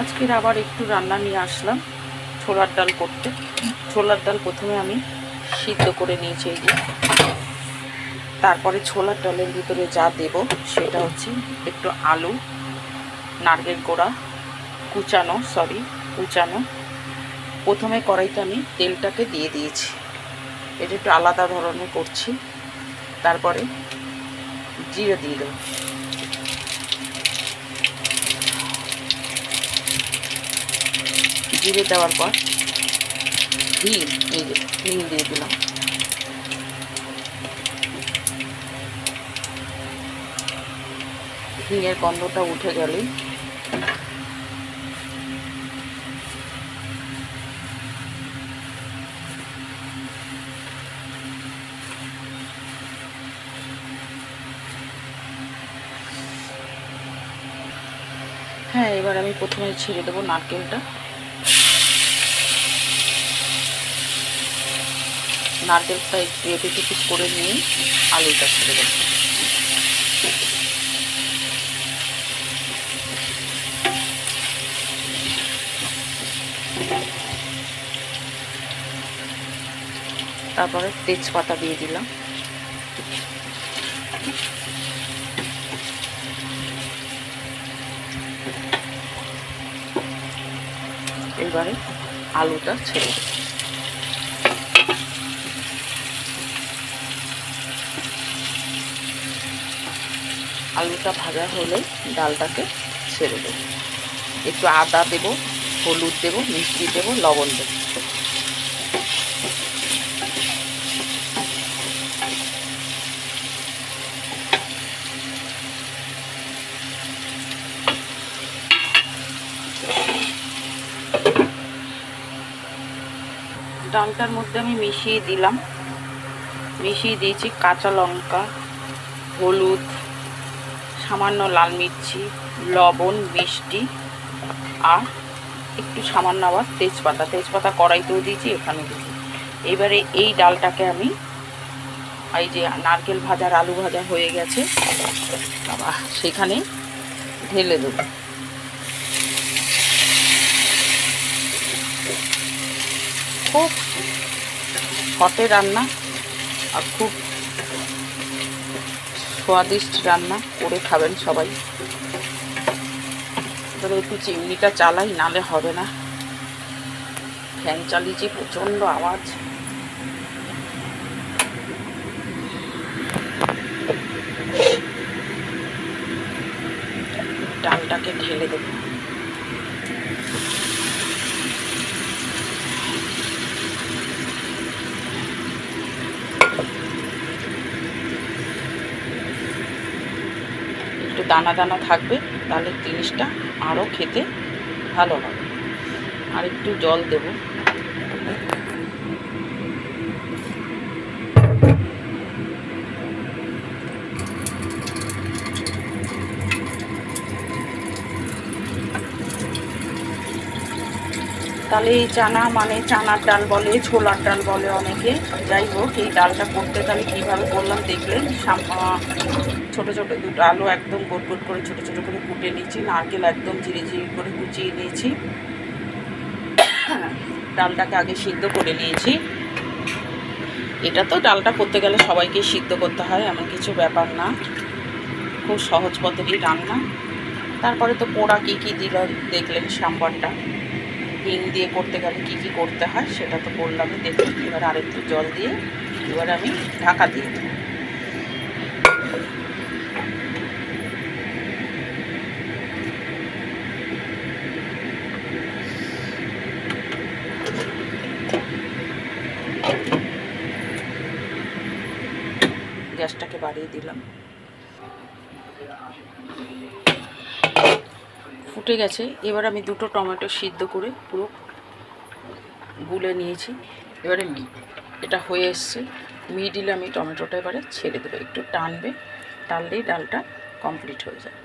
আজকের আবার একটু রান্না নিয়ে আসলাম, ছোলার ডাল করতে। ছোলার ডাল প্রথমে আমি সিদ্ধ করে নিয়েছি এই যে। তারপরে ছোলার ডালের ভিতরে যা দেব সেটা হচ্ছে একটু আলু, নারকেল গোড়া কুচানো সরি কুচানো। প্রথমে কড়াইতে আমি তেলটাকে দিয়ে দিয়েছি। এটা একটু আলাদা ধরনের করছি। তারপরে জিরে দিয়ে দেবো। জিরে দেওয়ার পর হিং এই যে হিং দিয়ে দিলাম। হিঙের গন্ধটা উঠে গেলেই হ্যাঁ এবার আমি প্রথমে ছেড়ে দেবো নারকেলটা। নারকেলটা একটু এপিট এপিট করে নিয়ে আলুটা ছেড়ে দেবো। তারপরে তেজপাতা দিয়ে দিলাম। এবারে আলুটা ছেড়ে দেবো। আলুটা ভাজা হলে ডালটাকে ছেড়ে দেবো। একটু আদা দেবো, হলুদ দেবো, মিষ্টি দেবো, লবণ দেবো। ডালটার মধ্যে আমি মিশিয়ে দিলাম। মিশিয়ে দিয়েছি কাঁচা লঙ্কা, হলুদ সামান্য লাল মির্চি, লবণ, মিষ্টি আর একটু সামান্য আবার তেজপাতা। তেজপাতা কড়াইতেও দিয়েছি এখানে দিয়েছি। এবারে এই ডালটাকে আমি এই যে নারকেল ভাজার আলু ভাজা হয়ে গেছে, বাবা, সেখানে ঢেলে দেবো। খুব হটে রান্না আর খুব স্বাদিষ্ট রান্না করে খাবেন সবাই। এবারে একটু চিমনিটা চালাই, নালে হবে না। ফ্যান চালিয়েছি, প্রচণ্ড আওয়াজ। ডালটাকে ঢেলে দেবো। একটু দানা দানা থাকবে, তাহলে জিনিসটা আরও খেতে ভালো হবে। আর একটু জল দেব। তাহলে এই চানা মানে চানার ডাল বলে, ছোলার ডাল বলে অনেকে। যাই হোক, এই ডালটা করতে তাহলে কীভাবে করলাম দেখলেন? ছোট ছোট দুটো আলু একদম গোট গোট করে ছোট ছোট করে কুটে নিয়েছি, নারকেল একদম ঝিরি ঝিরি করে কুচিয়ে নিয়েছি। ডালটাকে আগে সিদ্ধ করে নিয়েছি। এটা তো ডালটা করতে গেলে সবাইকে সিদ্ধ করতে হয়, এমন কিছু ব্যাপার না। খুব সহজ পদ্ধতি রান্না। তারপরে তো পোড়া কী কী দিল দেখলেন সাম্বারটা। হিং দিয়ে করতে গেলে কী কী করতে হয় সেটা তো বললামই, দেখুন, এবার আরেকটু জল দিয়ে এবার আমি ঢাকা দিয়ে দেবো। গ্যাসটাকে বাড়িয়ে দিলাম। ফুটে গেছে। এবার আমি দুটো টমেটো সিদ্ধ করে পুরো গুলে নিয়েছি। এবারে এটা হয়ে এসছে। মিডিলে আমি টমেটোটা এবারে ছেড়ে দেবো। একটু টানবে টানলেই ডালটা কমপ্লিট হয়ে যায়।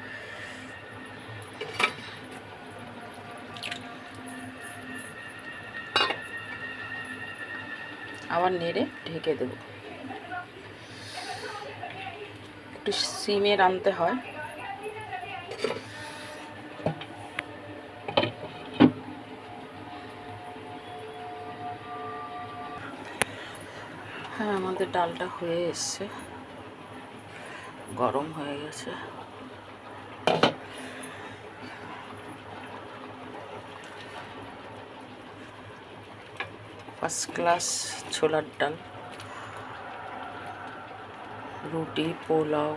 আবার নেড়ে ঢেকে দেবো। একটু সিমে রাঁধতে হয়। হ্যাঁ আমাদের ডালটা হয়ে এসছে। গরম হয়ে গেছে। ফার্স্ট ক্লাস ছোলার ডাল। রুটি, পোলাও,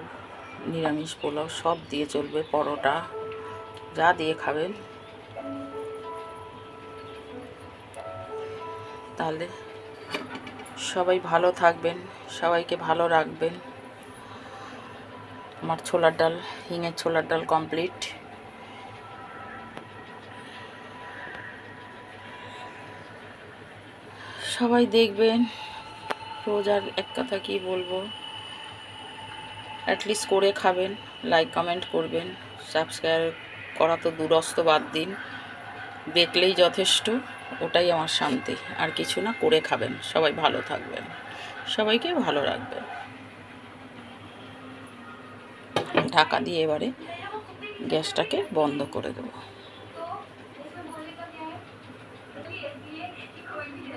নিরামিষ পোলাও সব দিয়ে চলবে পরোটা। যা দিয়ে খাবেন তাহলে সবাই ভালো থাকবেন, সবাইকে ভালো রাখবেন। আমার ছোলার ডাল, হিঙের ছোলার ডাল কমপ্লিট। সবাই দেখবেন রোজ আর এক কথা কি বলব? অ্যাটলিস্ট করে খাবেন লাইক কমেন্ট করবেন সাবস্ক্রাইব করা তো দূরস্ত বাদ দিন। দেখলেই যথেষ্ট, ওটাই আমার শান্তি। আর কিছু না, করে খাবেন। সবাই ভালো থাকবেন। সবাইকে ভালো রাখবেন। ঢাকা দিয়ে এবারে গ্যাসটাকে বন্ধ করে দেবো।